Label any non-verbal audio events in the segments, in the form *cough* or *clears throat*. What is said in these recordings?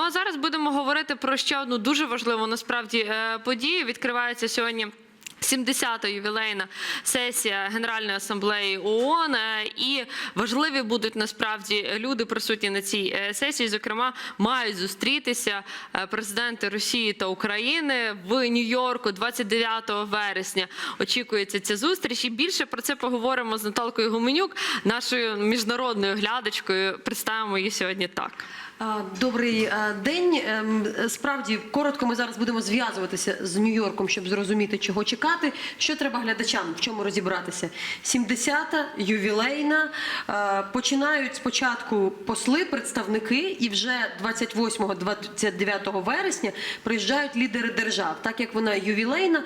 Ну а зараз будемо говорити про ще одну дуже важливу насправді е, подію. Відкривається сьогодні. 70-та ювілейна сесія Генеральної асамблеї ООН, е, і важливі будуть насправді люди присутні на цій е, сесії. Зокрема, мають зустрітися президенти Росії та України в Нью-Йорку 29 вересня. Очікується ця зустріч. І більше про це поговоримо з Наталкою Гуменюк, нашою міжнародною глядачкою. Представимо її сьогодні так. Добрий день. Ем, Справді коротко ми зараз будемо зв'язуватися з Нью-Йорком, щоб зрозуміти, чого чекати. Що треба глядачам, в чому розібратися? 70-та, ювілейна. Починають спочатку посли, представники, і вже 28-29 вересня приїжджають лідери держав. Так як вона ювілейна,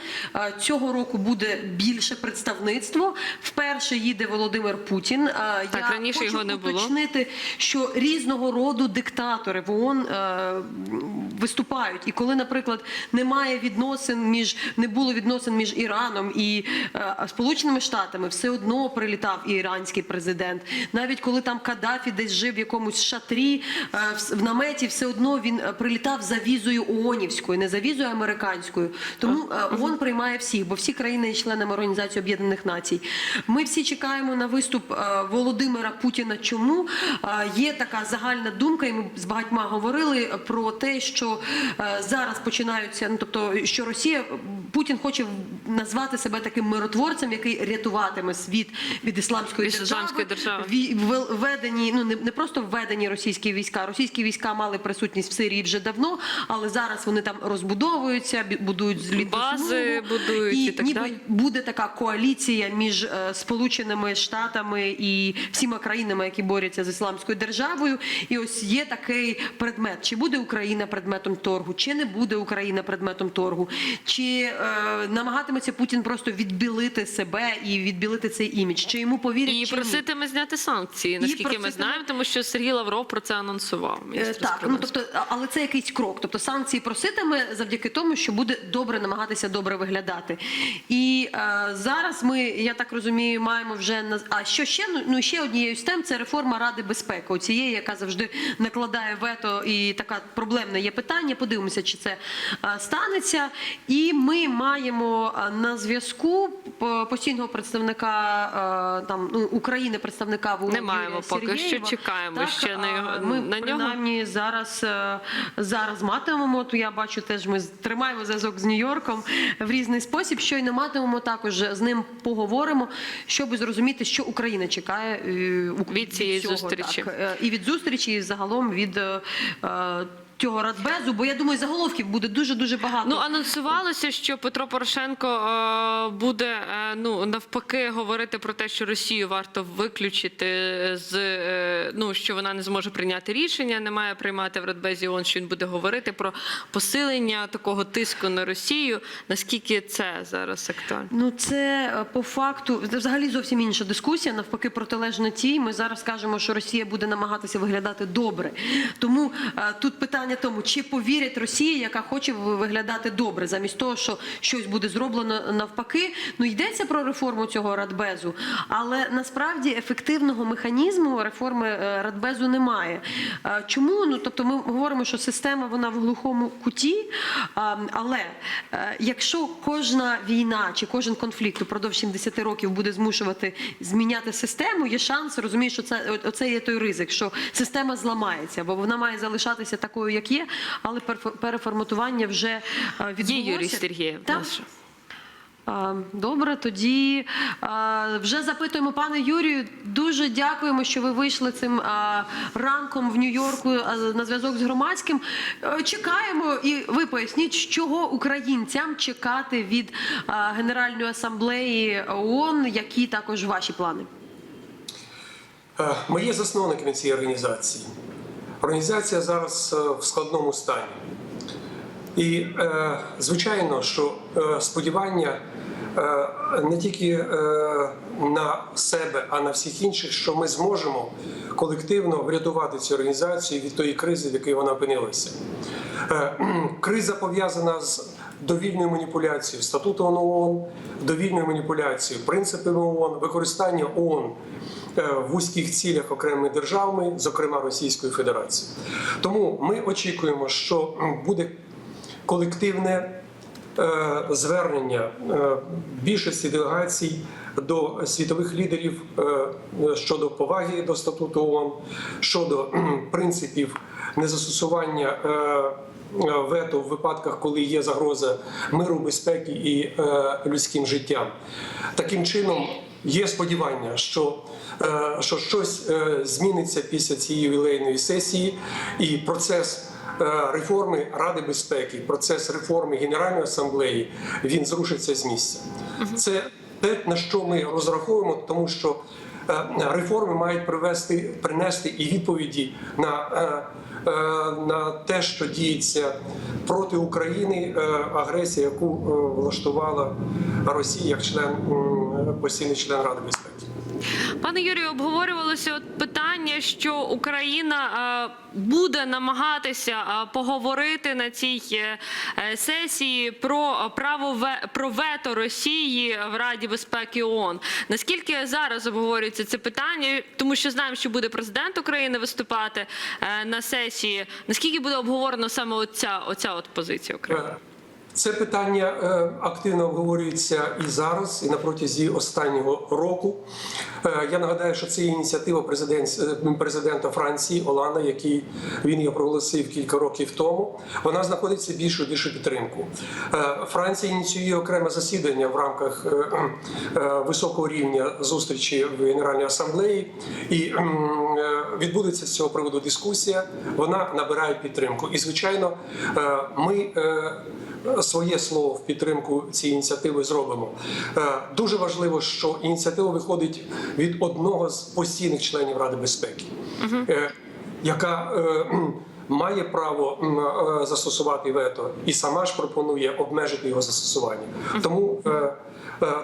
цього року буде більше представництво. Вперше їде Володимир Путін. Так, раніше хочу його не було. уточнити, що різного роду диктатори в ООН е, виступають. І коли, наприклад, немає відносин між не було відносин між Іраном і е, Сполученими Штатами, все одно прилітав і іранський президент. Навіть коли там Каддафі десь жив в якомусь шатрі е, в, наметі, все одно він прилітав за візою ООНівською, не за візою американською. Тому ООН приймає всіх, бо всі країни є членами Організації Об'єднаних Націй. Ми всі чекаємо на виступ Володимира Путіна. Чому є така загальна думка, і ми з багатьма говорили про те, що е, зараз починаються, ну тобто, що Росія Путін хоче назвати себе таким миротворцем, який рятуватиме світ від ісламської Від держави. Ві- введені, ну не, не просто введені російські війська. Російські війська мали присутність в Сирії вже давно, але зараз вони там розбудовуються, будують Бази будують і так ніби далі. буде така коаліція між е, Сполученими Штатами і всіма країнами, які борються з ісламською державою. І ось є такий предмет: чи буде Україна предметом торгу, чи не буде Україна предметом торгу, чи е, намагатиметься Путін просто відбілити себе і відбілити цей імідж, чи йому повірять І чи ні? проситиме зняти санкції, наскільки ми знаємо, тому що Сергій Лавров про це анонсував. Е, Так, ну тобто, але це якийсь крок. Тобто санкції проситиме завдяки тому, що буде добре намагатися добре виглядати. І е, зараз ми, я так розумію, маємо вже на а що ще ну, ну ще однією з тем це реформа Ради безпеки. Оцієї, яка завжди накладає вето, і така проблемне є питання. Подивимося, чи це е, станеться. І ми маємо е, на зв'язку постійного представника е, там ну, України, представника в ООН Не маємо поки що, чекаємо ще на його- Ми на нього. принаймні зараз, е, зараз матимемо. То я бачу, теж ми тримаємо зв'язок з Нью-Йорком в різний спосіб. Щойно матимемо також з ним поговоримо, щоб зрозуміти, що Україна чекає е, у- Від цієї цього, зустрічі. так. Е, і від зустрічі, і загалом від. Цього радбезу, бо я думаю, заголовків буде дуже дуже багато. Ну анонсувалося, що Петро Порошенко е, буде е, ну навпаки говорити про те, що Росію варто виключити з е, ну що вона не зможе прийняти рішення, не має приймати в Радбезі ООН, що він буде говорити про посилення такого тиску на Росію. Наскільки це зараз актуально? Ну, це е, по факту це взагалі зовсім інша дискусія. Навпаки, протилежно тій. Ми зараз кажемо, що Росія буде намагатися виглядати добре. Тому е, тут питання тому, чи повірять Росії, яка хоче виглядати добре, замість того, що щось буде зроблено навпаки. Ну йдеться про реформу цього радбезу, але насправді ефективного механізму реформи е, радбезу немає. Е, Чому? Ну тобто, ми говоримо, що система вона в глухому куті, але е, якщо кожна війна чи кожен конфлікт упродовж 70 років буде змушувати зміняти систему, є шанс, розумієш, що це оце є той ризик, що система зламається, бо вона має залишатися такою, як є, але переформатування вже е, відбулося. Є Юрій Сергієв. Так. Добре, тоді вже запитуємо пане Юрію. Дуже дякуємо, що ви вийшли цим ранком в Нью-Йорку на зв'язок з громадським. Е, Чекаємо, і ви поясніть, чого українцям чекати від Генеральної асамблеї ООН, які також ваші плани. Е, Ми є засновниками цієї організації. Організація зараз е, в складному стані. І, е, звичайно, що е, сподівання не тільки на себе, а на всіх інших, що ми зможемо колективно врятувати цю організацію від тої кризи, в якій вона опинилася. Криза пов'язана з довільною маніпуляцією статутом ООН, довільною маніпуляцією принципами ООН, використання ООН вузьких цілях окремими державами, зокрема Російською Федерацією. Тому ми очікуємо, що буде колективне е, звернення е, більшості делегацій до світових лідерів е, щодо поваги до статуту ООН, щодо принципів незастосування. е, е, Вето в випадках, коли є загроза миру, безпеки і е, людським життям. Таким чином, є сподівання, що, е, що щось е, зміниться після цієї ювілейної сесії, і процес е, реформи Ради безпеки, процес реформи Генеральної асамблеї він зрушиться з місця. Це те, на що ми розраховуємо, тому що реформи мають привести, принести і відповіді на, е, е, на те, що діється проти України, е, агресія, яку е, влаштувала Росія як член постійний член Ради безпеки. Пане Юрію, обговорювалося питання, що Україна е, буде намагатися е, поговорити на цій е, сесії про право про вето Росії в Раді безпеки ООН. Наскільки зараз обговорюється це питання? Тому що знаємо, що буде президент України виступати на сесії. Наскільки буде обговорено саме оця, оця от позиція України? Це питання е, активно обговорюється і зараз, і на протязі останнього року. Е, Я нагадаю, що це ініціатива е, президента Франції Олана, який він її проголосив кілька років тому. Вона знаходиться більшу більшу підтримку. Франція ініціює окреме засідання в рамках високого рівня зустрічі в Генеральній асамблеї, і відбудеться з цього приводу дискусія. Вона набирає підтримку. І звичайно, ми. Своє слово в підтримку цієї ініціативи зробимо. Е, Дуже важливо, що ініціатива виходить від одного з постійних членів Ради безпеки, е, яка е, має право застосувати вето, і сама ж пропонує обмежити його застосування. Тому, е,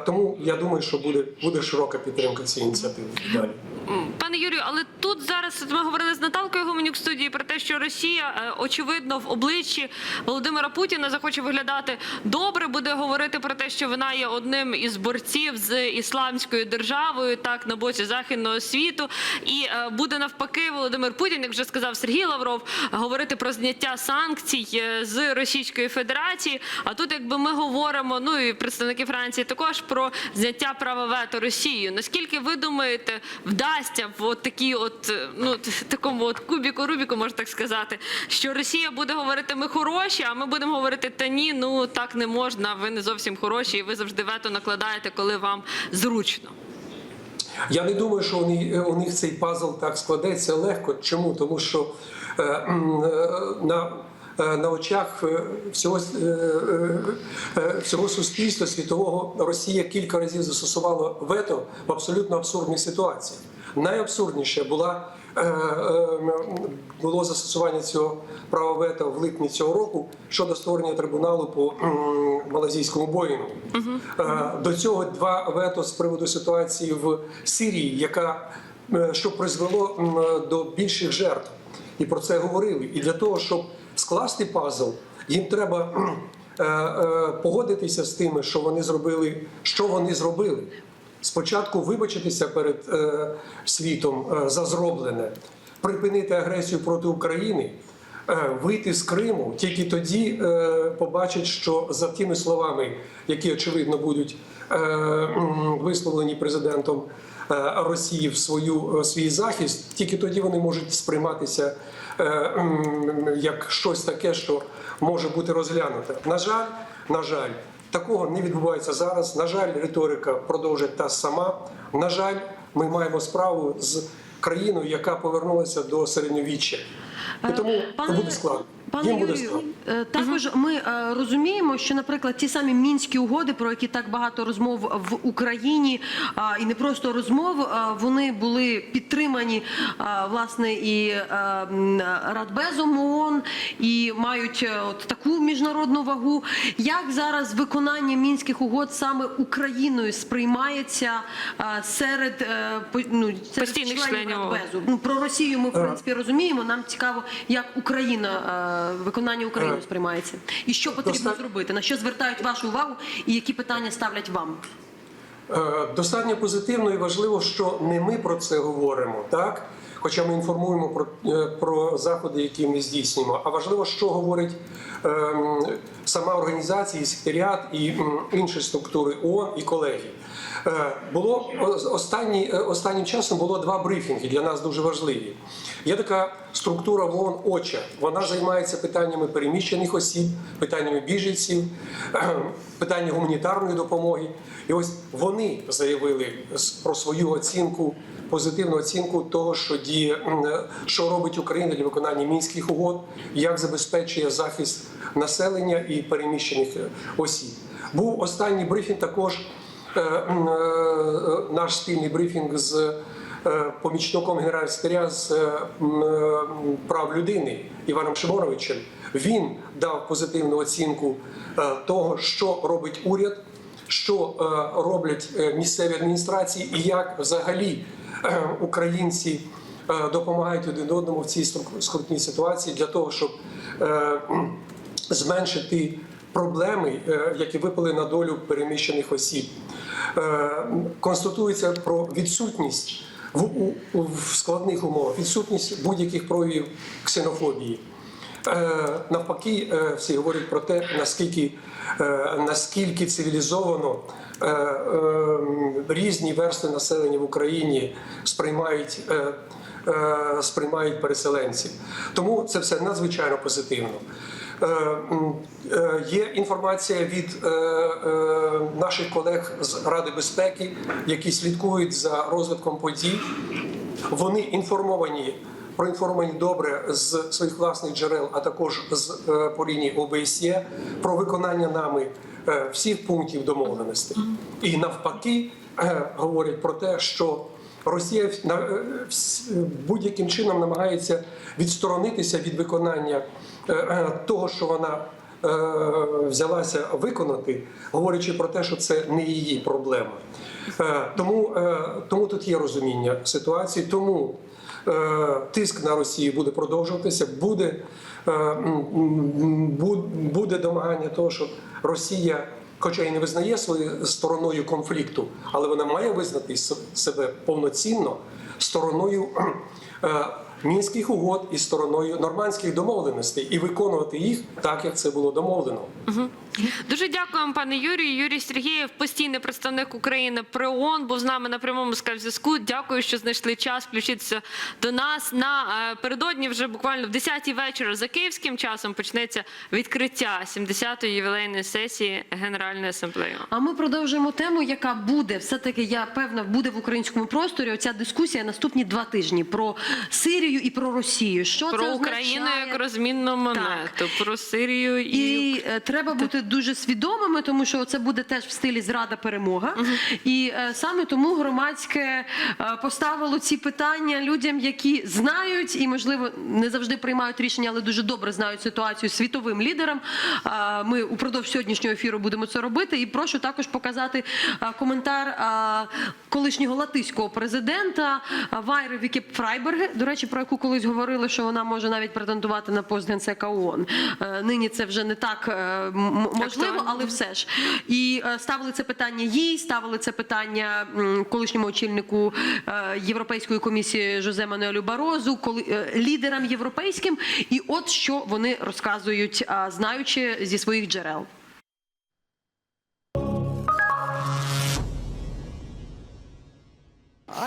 тому я думаю, що буде, буде широка підтримка цієї ініціативи. Далі. Пане Юрію, але тут зараз ми говорили з Наталкою Гоменюк студії про те, що Росія е, очевидно в обличчі Володимира Путіна захоче виглядати добре, буде говорити про те, що вона є одним із борців з ісламською державою, так на боці західного світу, і е, буде навпаки Володимир Путін, як вже сказав Сергій Лавров, говорити про зняття санкцій е, з Російської Федерації. А тут, якби ми говоримо, ну і представники Франції також про зняття права вето Росією. Наскільки ви думаєте, вдасться в от такій, от е, ну такому от кубіку Рубіку, можна так сказати, що Росія буде говорити, ми хороші, а ми будемо говорити, та ні, ну так не можна. Ви не зовсім хороші, і ви завжди вето накладаєте, коли вам зручно. Я не думаю, що у них цей пазл так складеться легко. Чому? Тому що е, е, на, на очах е, всього, е, е, всього суспільства світового Росія кілька разів застосувала вето в абсолютно абсурдних ситуаціях. Найабсурдніше була. Було застосування цього права вето в липні цього року щодо створення трибуналу по малазійському боїнгу. До цього два вето з приводу ситуації в Сирії, яка що призвело до більших жертв. І про це говорили. І для того, щоб скласти пазл, їм треба *clears throat* е, е, погодитися з тими, що вони зробили, що вони зробили. Спочатку вибачитися перед е, світом за зроблене, припинити агресію проти України, вийти з Криму. Тільки тоді е, побачать, що за тими словами, які очевидно будуть е, висловлені президентом Росії в свою е, свій захист, тільки тоді вони можуть сприйматися е, як щось таке, що може бути розглянуте. На жаль, на жаль. Такого не відбувається зараз. На жаль, риторика продовжить та сама. На жаль, ми маємо справу з країною, яка повернулася до середньовіччя. І тому Пане- буде складно. Пане Юрію, е, також ми е, розуміємо, що, наприклад, ті самі мінські угоди, про які так багато розмов в Україні, і не просто розмов, вони були підтримані власне і е, Радбезом ООН і мають от таку міжнародну вагу. Як зараз виконання мінських угод саме Україною сприймається серед ну, серед Постійних членів Радбезу? Ну про Росію ми в принципі розуміємо. Нам цікаво, як Україна виконання Україною Е, сприймається? І що потрібно зробити? На що звертають вашу увагу і які питання ставлять вам? Е, Достатньо позитивно і важливо, що не ми про це говоримо, так? Хоча ми інформуємо про, е, про заходи, які ми здійснюємо. А важливо, що говорить ем, сама організація, і секретаріат і м, інші структури ООН і колеги. Е, Було останні, останнім часом було два брифінги для нас дуже важливі. Є така структура в ООН ОЧА. Вона займається питаннями переміщених осіб, питаннями біженців, *clears throat* питання гуманітарної допомоги. І ось вони заявили про свою оцінку, позитивну оцінку того, що діє, е, що робить Україна для виконання мінських угод, як забезпечує захист населення і переміщених е, осіб. Був останній брифінг також е, наш спільний брифінг з помічником генерального секретаря з е, е, прав людини Іваном Шимоновичем. Він дав позитивну оцінку е, того, що робить уряд, що е, роблять е, місцеві адміністрації, і як взагалі е, українці е, допомагають один одному в цій скрутній ситуації для того, щоб е, зменшити проблеми, е, які випали на долю переміщених осіб. Е, Констатується про відсутність в, у- в складних умовах, відсутність будь-яких проявів ксенофобії. Е, Навпаки, е, всі говорять про те, наскільки, е, наскільки цивілізовано різні верстви населення в Україні сприймають, сприймають переселенців. Тому це все надзвичайно позитивно. Е, е, Є інформація від е, наших колег з Ради безпеки, які слідкують за розвитком подій. Вони інформовані проінформовані добре з своїх власних джерел, а також з по лінії ОБСЄ про виконання нами всіх пунктів домовленостей. І навпаки говорять про те, що Росія е, будь-яким чином намагається відсторонитися від виконання е, е, того, що вона взялася виконати, говорячи про те, що це не її проблема. Тому, тому тут є розуміння ситуації. Тому тиск на Росію буде продовжуватися, буде, буде домагання того, щоб Росія, хоча і не визнає своєю стороною конфлікту, але вона має визнати себе повноцінно стороною. Мінських угод і стороною нормандських домовленостей і виконувати їх так, як це було домовлено. Дуже дякуємо, пане Юрію. Юрій Сергієв, постійний представник України при ООН, був з нами на прямому скайп-зв'язку. Дякую, що знайшли час включитися до нас. На е, передодні вже буквально в 10-й вечора за київським часом почнеться відкриття 70-ї ювілейної сесії Генеральної асамблеї. А ми продовжуємо тему, яка буде все-таки, я певна, буде в українському просторі. Оця дискусія наступні два тижні про Сирію і про Росію. Що Про це Україну означає? як розмінну монету, про Сирію і, І е, треба бути дуже свідомими, тому що це буде теж в стилі зрада перемога. І е, саме тому громадське е, поставило ці питання людям, які знають і, можливо, не завжди приймають рішення, але дуже добре знають ситуацію світовим лідерам. Ми упродовж сьогоднішнього ефіру будемо це робити. І прошу також показати коментар колишнього латиського президента Вайри Віке Фрайберге, до речі, про яку колись говорили, що вона може навіть претендувати на пост генсека ООН. Е, Нині це вже не так е, можливо, але все ж. І е, ставили це питання їй, ставили це питання колишньому очільнику Європейської комісії Жозе Мануелю Барозу, лідерам європейським. І от що вони розказують, знаючи зі своїх джерел.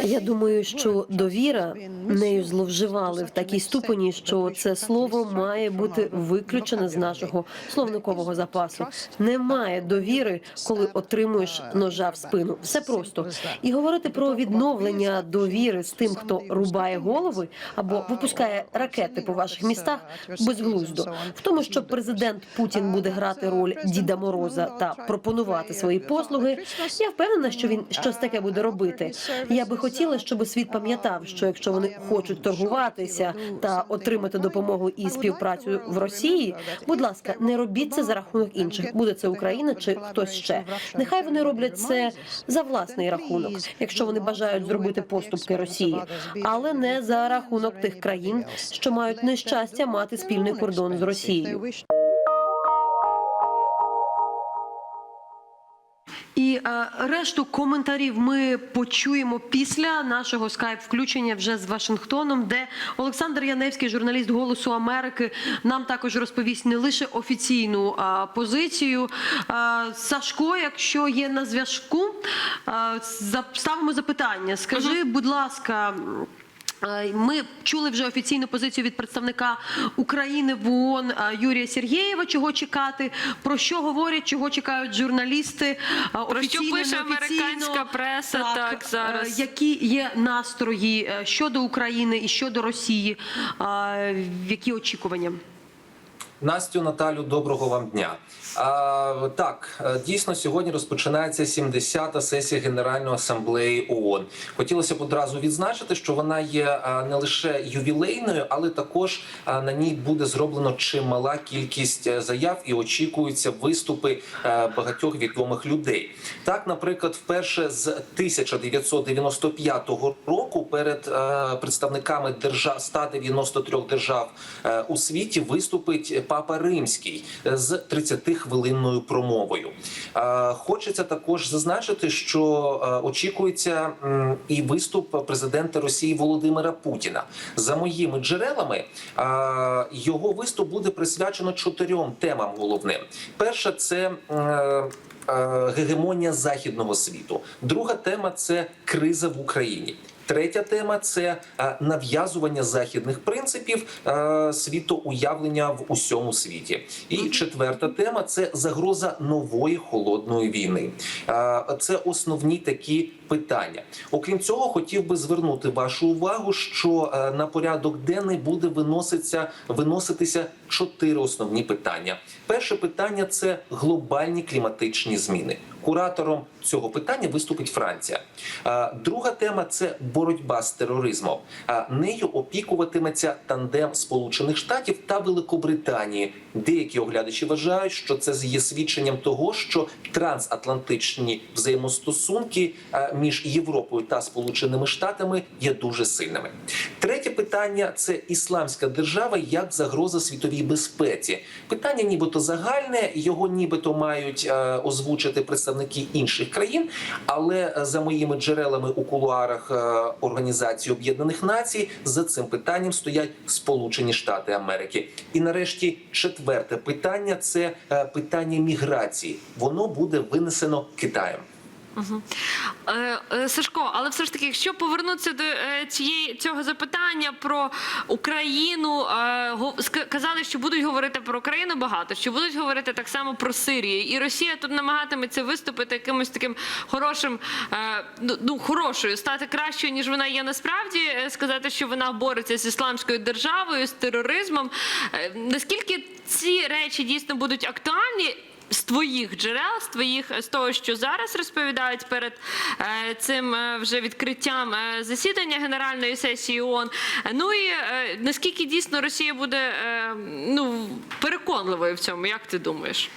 Я думаю, що довіра нею зловживали в такій ступені, що це слово має бути виключене з нашого словникового запасу. Немає довіри, коли отримуєш ножа в спину. Все просто і говорити про відновлення довіри з тим, хто рубає голови або випускає ракети по ваших містах, безглуздо. В тому, що президент Путін буде грати роль Діда Мороза та пропонувати свої послуги. Я впевнена, що він щось таке буде робити. Я би хотіла, щоб світ пам'ятав, що якщо вони хочуть торгуватися та отримати допомогу і співпрацю в Росії, будь ласка, не робіть це за рахунок інших. Буде це Україна чи хтось ще. Нехай вони роблять це за власний рахунок, якщо вони бажають зробити поступки Росії, але не за рахунок тих країн, що мають нещастя мати спільний кордон з Росією. І е, решту коментарів ми почуємо після нашого скайп-включення вже з Вашингтоном, де Олександр Яневський, журналіст Голосу Америки, нам також розповість не лише офіційну а, позицію. А, Сашко, якщо є на зв'язку, за- ставимо запитання. Скажи, будь ласка. Е, Ми чули вже офіційну позицію від представника України в ООН е, Юрія Сергєєва. Чого чекати? Про що говорять? Чого чекають журналісти? е, Про що офіційно, пише американська преса так, так зараз? Які є настрої щодо України і щодо Росії? Які очікування? Настю, Наталю, доброго вам дня. А, так, е, дійсно, сьогодні розпочинається 70-та сесія Генеральної асамблеї ООН. Хотілося б одразу відзначити, що вона є не лише ювілейною, але також на ній буде зроблено чимала кількість е, заяв і очікуються виступи е, багатьох відомих людей. Так, наприклад, вперше з 1995 року перед представниками держав 193 держав у світі виступить папа римський е, з 30-хвилинною промовою. Е, Хочеться також зазначити, що е, очікується і виступ президента Росії Володимира Путіна. За моїми джерелами, його виступ буде присвячено чотирьом темам головним. Перша це. Гегемонія західного світу. Друга тема це криза в Україні. Третя тема це е, нав'язування західних принципів е, світоуявлення в усьому світі. І четверта тема це загроза нової холодної війни. Е, Це основні такі питання. Окрім цього, хотів би звернути вашу увагу, що на порядок денний буде виноситься виноситися чотири основні питання. Перше питання це глобальні кліматичні зміни. Куратором цього питання виступить Франція. Друга тема це боротьба з тероризмом. Нею опікуватиметься тандем Сполучених Штатів та Великобританії. Деякі оглядачі вважають, що це є свідченням того, що трансатлантичні взаємостосунки між Європою та Сполученими Штатами є дуже сильними. Третє питання це ісламська держава як загроза світовій безпеці. Питання, нібито загальне, його нібито мають е, озвучити представники інших країн. Але е, за моїми джерелами у кулуарах е, Організації Об'єднаних Націй за цим питанням стоять Сполучені Штати Америки. І нарешті четверте питання це питання міграції. Воно буде винесено Китаєм. Е, е, Сашко, але все ж таки, якщо повернутися до е, цієї цього запитання про Україну, казали, що будуть говорити про Україну багато, що будуть говорити так само про Сирію, і Росія тут намагатиметься виступити якимось таким хорошим, ну, ну хорошою, стати кращою ніж вона є насправді, сказати, що вона бореться з ісламською державою, з тероризмом. Наскільки ці речі дійсно будуть актуальні? З твоїх джерел, з твоїх з того, що зараз розповідають перед е, цим е, вже відкриттям е, засідання Генеральної сесії ООН. Ну і наскільки дійсно Росія буде ну переконливою в цьому, як ти думаєш?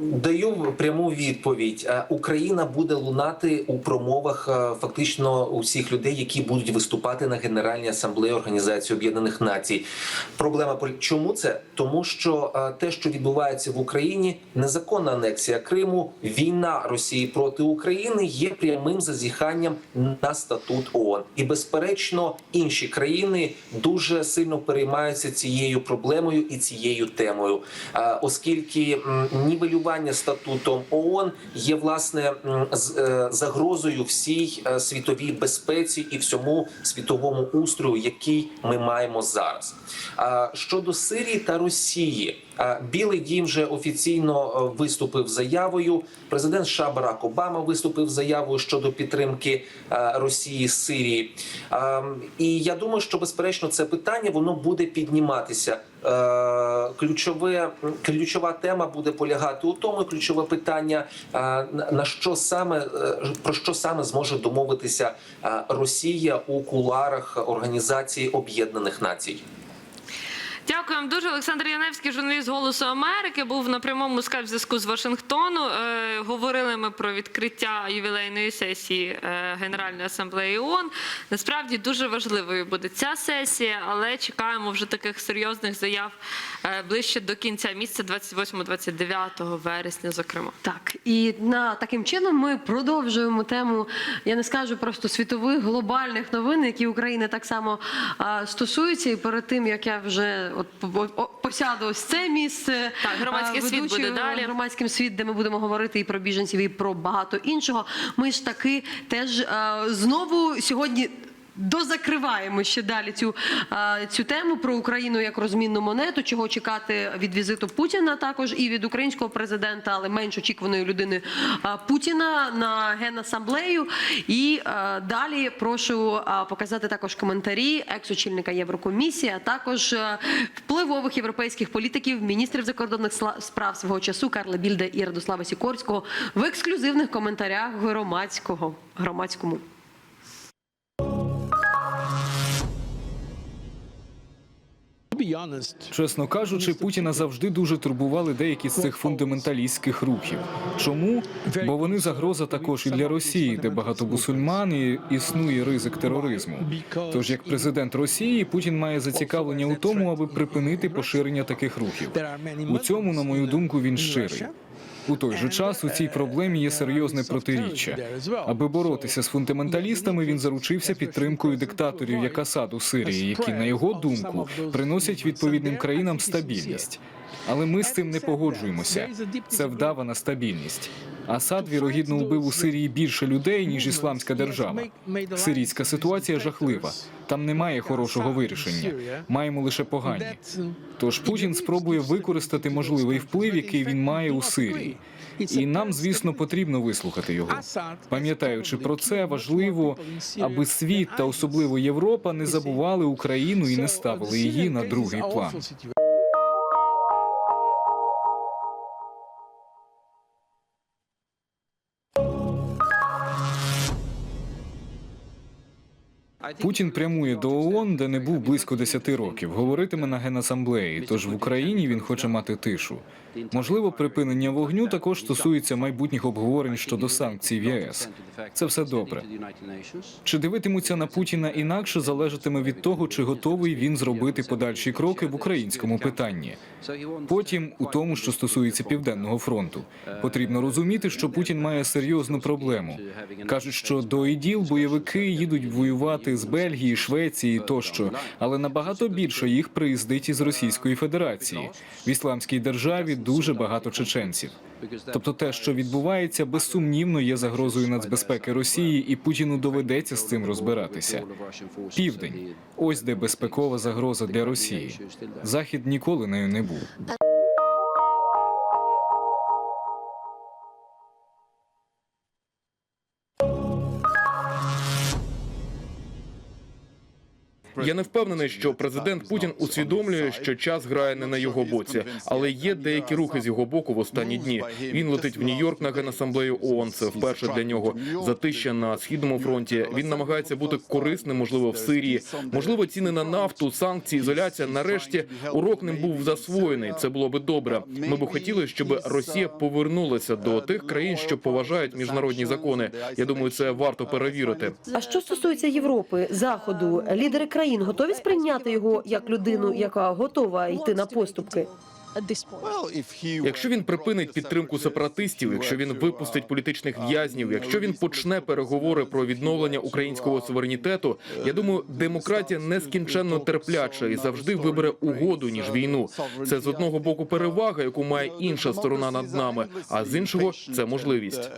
Даю пряму відповідь. Е, Україна буде лунати у промовах е, фактично усіх людей, які будуть виступати на Генеральній асамблеї Організації Об'єднаних Націй. Проблема чому це? Тому що е, те, що відбувається в Україні, незаконна анексія Криму, війна Росії проти України є прямим зазіханням на статут ООН. І безперечно, інші країни дуже сильно переймаються цією проблемою і цією темою, Е, оскільки нівелювання статутом ООН є власне е, загрозою всій е, світовій безпеці і всьому світовому устрою, який ми маємо зараз. Щодо Сирії та Росії. Білий дім вже офіційно е, виступив заявою. Президент США Барак Обама виступив заявою щодо підтримки е, Росії Сирії. Ем, І я думаю, що безперечно це питання воно буде підніматися. Е, Ключове ключова тема буде полягати у тому, ключове питання на що саме про що саме зможе домовитися Росія у куларах Організації Об'єднаних Націй. Дякуємо дуже. Олександр Яневський, журналіст Голосу Америки, був на прямому скайп зв'язку з Вашингтону. Е, говорили ми про відкриття ювілейної сесії е, Генеральної асамблеї ООН. Насправді дуже важливою буде ця сесія, але чекаємо вже таких серйозних заяв е, ближче до кінця місяця, 28-29 вересня, зокрема. Так, і на таким чином ми продовжуємо тему. Я не скажу просто світових глобальних новин, які України так само а, стосуються. І перед тим як я вже от посяду ось це місце, Так, громадський світ буде далі. Громадським світ, де ми будемо говорити і про біженців, і про багато іншого. Ми ж таки теж знову сьогодні. Дозакриваємо ще далі цю, цю тему про Україну як розмінну монету, чого чекати від візиту Путіна, також і від українського президента, але менш очікуваної людини Путіна на генасамблею. І далі прошу показати також коментарі екс-очільника Єврокомісії, а також впливових європейських політиків, міністрів закордонних справ свого часу Карла Більда і Радослава Сікорського в ексклюзивних коментарях громадського громадському. Чесно кажучи, Путіна завжди дуже турбували деякі з цих фундаменталістських рухів. Чому? Бо вони загроза також і для Росії, де багато мусульман і існує ризик тероризму. Тож, як президент Росії, Путін має зацікавлення у тому, аби припинити поширення таких рухів. У цьому, на мою думку, він щирий. У той же час у цій проблемі є серйозне протиріччя. Аби боротися з фундаменталістами, він заручився підтримкою диктаторів як Асад у Сирії, які, на його думку, приносять відповідним країнам стабільність. Але ми з цим не погоджуємося. Це вдавана стабільність. Асад вірогідно вбив у Сирії більше людей ніж ісламська держава. Сирійська ситуація жахлива. Там немає хорошого вирішення. Маємо лише погані. Тож Путін спробує використати можливий вплив, який він має у Сирії. І нам, звісно, потрібно вислухати його. Пам'ятаючи про це, важливо, аби світ та особливо Європа не забували Україну і не ставили її на другий план. Путін прямує до ООН, де не був близько 10 років. Говоритиме на генасамблеї. Тож в Україні він хоче мати тишу. Можливо, припинення вогню також стосується майбутніх обговорень щодо санкцій в ЄС. Це все добре. Чи дивитимуться на Путіна інакше залежатиме від того, чи готовий він зробити подальші кроки в українському питанні. Потім, у тому, що стосується південного фронту, потрібно розуміти, що Путін має серйозну проблему. кажуть, що до іділ бойовики їдуть воювати з Бельгії, Швеції тощо, але набагато більше їх приїздить із Російської Федерації. В ісламській державі дуже багато чеченців. Тобто, те, що відбувається, безсумнівно є загрозою нацбезпеки Росії, і Путіну доведеться з цим розбиратися. Південь ось де безпекова загроза для Росії. Захід ніколи нею не був. Я не впевнений, що президент Путін усвідомлює, що час грає не на його боці, але є деякі рухи з його боку в останні дні. Він летить в Нью-Йорк на генасамблею ООН. Це вперше для нього. Затища на східному фронті. Він намагається бути корисним, можливо, в Сирії. Можливо, ціни на нафту, санкції, ізоляція. Нарешті урок ним був засвоєний. Це було би добре. Ми б хотіли, щоб Росія повернулася до тих країн, що поважають міжнародні закони. Я думаю, це варто перевірити. А що стосується Європи, заходу, лідери країн готові сприйняти його як людину, яка готова йти на поступки. Якщо він припинить підтримку сепаратистів, якщо він випустить політичних в'язнів, якщо він почне переговори про відновлення українського суверенітету, я думаю, демократія нескінченно терпляча і завжди вибере угоду ніж війну. Це з одного боку перевага, яку має інша сторона над нами, а з іншого це можливість.